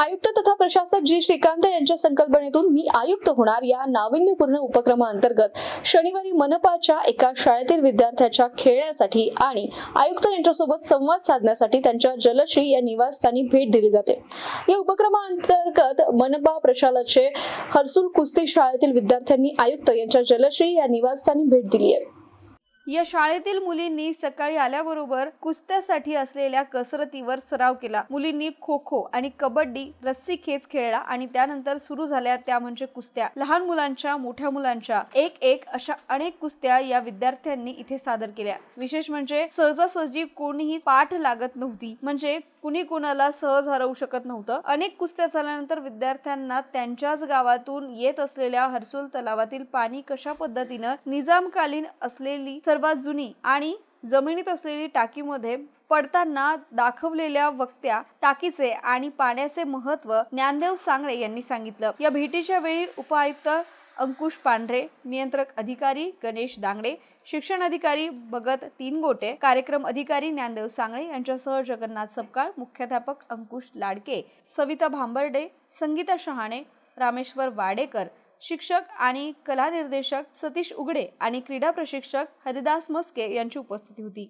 आयुक्त तथा प्रशासक जी श्रीकांत यांच्या संकल्पनेतून मी आयुक्त होणार या नाविन्यपूर्ण उपक्रमाअंतर्गत शनिवारी मनपाच्या एका शाळेतील विद्यार्थ्याच्या खेळण्यासाठी आणि आयुक्त यांच्यासोबत संवाद साधण्यासाठी त्यांच्या जलश्री या निवासस्थानी भेट दिली जाते. या उपक्रमाअंतर्गत मनपा प्रशालाचे हर्सुल कुस्ती शाळेतील विद्यार्थ्यांनी आयुक्त यांच्या जलश्री या निवासस्थानी भेट दिली आहे. या शाळेतील मुलींनी सकाळी आल्याबरोबर कुस्त्यासाठी असलेल्या कसरतीवर सराव केला. मुलींनी खो खो आणि कबड्डी रस्सी खेच खेळला आणि त्यानंतर सुरू झाल्या त्या म्हणजे कुस्त्या. लहान मुलांच्या मोठ्या मुलांच्या एक एक अशा अनेक कुस्त्या या विद्यार्थ्यांनी इथे सादर केल्या. विशेष म्हणजे सहजासहजी कोणीही पाठ लागत नव्हती. म्हणजे कुणी कुणाला सहज हरवू शकत नव्हतं. अनेक कुस्त्या झाल्यानंतर विद्यार्थ्यांना त्यांच्याच गावातून येत असलेल्या हर्सुल तलावातील पाणी कशा पद्धतीनं निजामकालीन असलेली सर्वात जुनी आणि जमिनीत असलेली टाकीमध्ये पडताना दाखवलेल्या वक्त्या टाकीचे आणि पाण्याचे महत्त्व ज्ञानदेव सांगळे यांनी सांगितलं. या भेटीच्या वेळी उपायुक्त अंकुश पांढरे नियंत्रक अधिकारी गणेश दांगडे शिक्षण अधिकारी भगत तीनगोटे कार्यक्रम अधिकारी ज्ञानदेव सांगळे यांच्यासह जगन्नाथ सपकाळ मुख्याध्यापक अंकुश लाडके सविता भांबर्डे संगीता शहाणे रामेश्वर वाडेकर शिक्षक आणि कला निर्देशक सतीश उघडे आणि क्रीडा प्रशिक्षक हरिदास मस्के यांची उपस्थिती होती.